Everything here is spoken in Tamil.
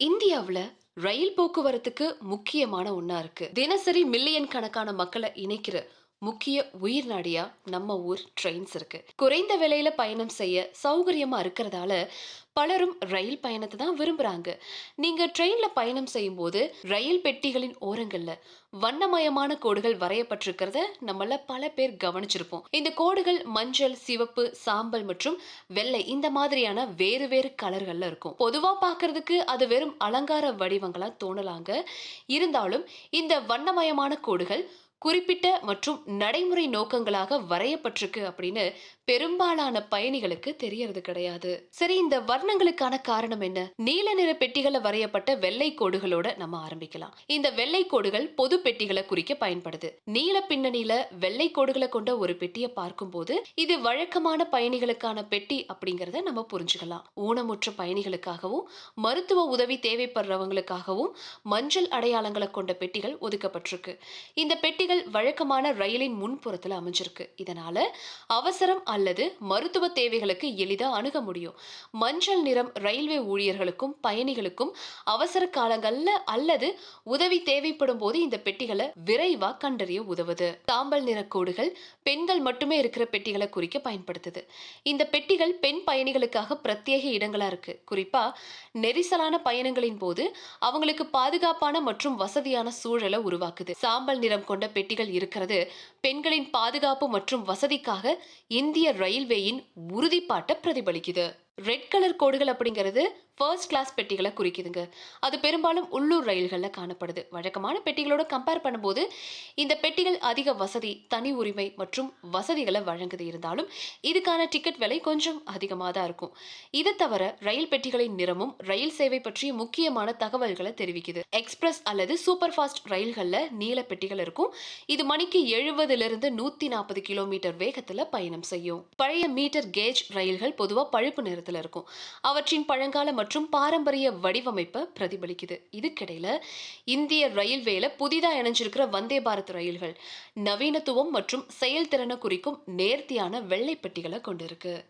இந்தியாவுல ரயில் போக்குவரத்துக்கு முக்கியமான ஒன்றா இருக்கு. தினசரி மில்லியன் கணக்கான மக்களை இணைக்கிற முக்கிய உயிர் நாடியா நம்ம ஊர் ட்ரெயின்ஸ் இருக்கு. குறைந்த விலையில பயணம் செய்ய சௌகரியமா இருக்கிறதால பலரும் ரயில் பயணத்தை தான் விரும்புறாங்க. நீங்க ட்ரெயின்ல பயணம் செய்யும்போது ரயில் பெட்டிகளின் ஓரங்கள்ல வண்ணமயமான கோடுகள் வரையப்பட்டிருக்கிறத நம்மள பல பேர் கவனிச்சிருப்போம். இந்த கோடுகள் மஞ்சள், சிவப்பு, சாம்பல் மற்றும் வெள்ளை இந்த மாதிரியான வேறு வேறு கலர்கள்ல இருக்கும். பொதுவா பாக்குறதுக்கு அது வெறும் அலங்கார வடிவங்களா தோணலாங்க. இருந்தாலும் இந்த வண்ணமயமான கோடுகள் குறிப்பிட்ட மற்றும் நடைமுறை நோக்கங்களாக வரையப்பட்டிருக்கு அப்படின்னு பெரும்பாலான பயணிகளுக்கு தெரியறது கிடையாது. சரி இந்த வர்ணங்களுக்கான காரணம் என்ன? நீல நிற பெட்டிகள்ல வரையப்பட்ட வெள்ளை கோடுகளோட நம்ம ஆரம்பிக்கலாம். இந்த வெள்ளை கோடுகள் பொது பெட்டிகளை குறிக்க பயன்படுது. நீல பின்னணியில வெள்ளை கோடுகளை கொண்ட ஒரு பெட்டியை பார்க்கும்போது இது வழக்கமான பயணிகளுக்கான பெட்டி அப்படிங்கறத நம்ம புரிஞ்சுக்கலாம். ஊனமுற்ற பயணிகளுக்காகவும் மருத்துவ உதவி தேவைப்படுறவங்களுக்காகவும் மஞ்சள் அடையாளங்களை கொண்ட பெட்டிகள் ஒதுக்கப்பட்டிருக்கு. இந்த பெட்டி பெட்டிகள் வழக்கமான ரயிலின் முன்புறத்தில் அமைஞ்சிருக்கு. இதனால அவசரம் அல்லது மருத்துவ தேவைகளுக்கு எளிதாக அணுக முடியும். மஞ்சள் நிறம் ரயில்வே ஊழியர்களுக்கும் பயணிகளுக்கும் அவசர காலங்கள்ல அல்லது உதவி தேவைப்படும் போது இந்த பெட்டிகளை விரைவா கண்டறிய உதவுது. சாம்பல் நிற கோடுகள் பெண்கள் மட்டுமே இருக்கிற பெட்டிகளை குறிக்க பயன்படுத்துது. இந்த பெட்டிகள் பெண் பயணிகளுக்காக பிரத்யேக இடங்களா இருக்கு. குறிப்பா நெரிசலான பயணங்களின் போது அவங்களுக்கு பாதுகாப்பான மற்றும் வசதியான சூழலை உருவாக்குது. சாம்பல் நிறம் கொண்ட பெட்டிகள் இருக்கிறது பெண்களின் பாதுகாப்பு மற்றும் வசதிக்காக இந்திய ரயில்வேயின் உறுதிப்பாட்டை பிரதிபலிக்குது. ரெட் கலர் கோடுகள் அப்படிங்கிறது ஃபர்ஸ்ட் கிளாஸ் பெட்டிகளை குறிக்குதுங்க. அது பெரும்பாலும் உள்ளூர் ரயில்களில் காணப்படுது. வழக்கமான பெட்டிகளோட கம்பேர் பண்ணும்போது இந்த பெட்டிகள் அதிக வசதி, தனி உரிமை மற்றும் வசதிகளை வழங்குது. இருந்தாலும் இதுக்கான டிக்கெட் விலை கொஞ்சம் அதிகமாக தான் இருக்கும். இதை தவிர ரயில் பெட்டிகளின் நிறமும் ரயில் சேவை பற்றிய முக்கியமான தகவல்களை தெரிவிக்குது. எக்ஸ்பிரஸ் அல்லது சூப்பர் ஃபாஸ்ட் ரயில்களில் நீல பெட்டிகள் இருக்கும். இது மணிக்கு எழுபதுலேருந்து நூற்றி நாற்பது கிலோமீட்டர் வேகத்தில் பயணம் செய்யும். பழைய மீட்டர் கேஜ் ரயில்கள் பொதுவாக பழுப்பு நிறுத்த இருக்கும். அவற்றின் பழங்கால மற்றும் பாரம்பரிய வடிவமைப்பை பிரதிபலிக்குது. இதுக்கிடையில இந்திய ரயில்வேல புதிதா இணைஞ்சிருக்கிற வந்தே பாரத் ரயில்கள் நவீனத்துவம் மற்றும் செயல்திறனை குறிக்கும் நேர்த்தியான வெள்ளை பெட்டிகளை கொண்டிருக்கு.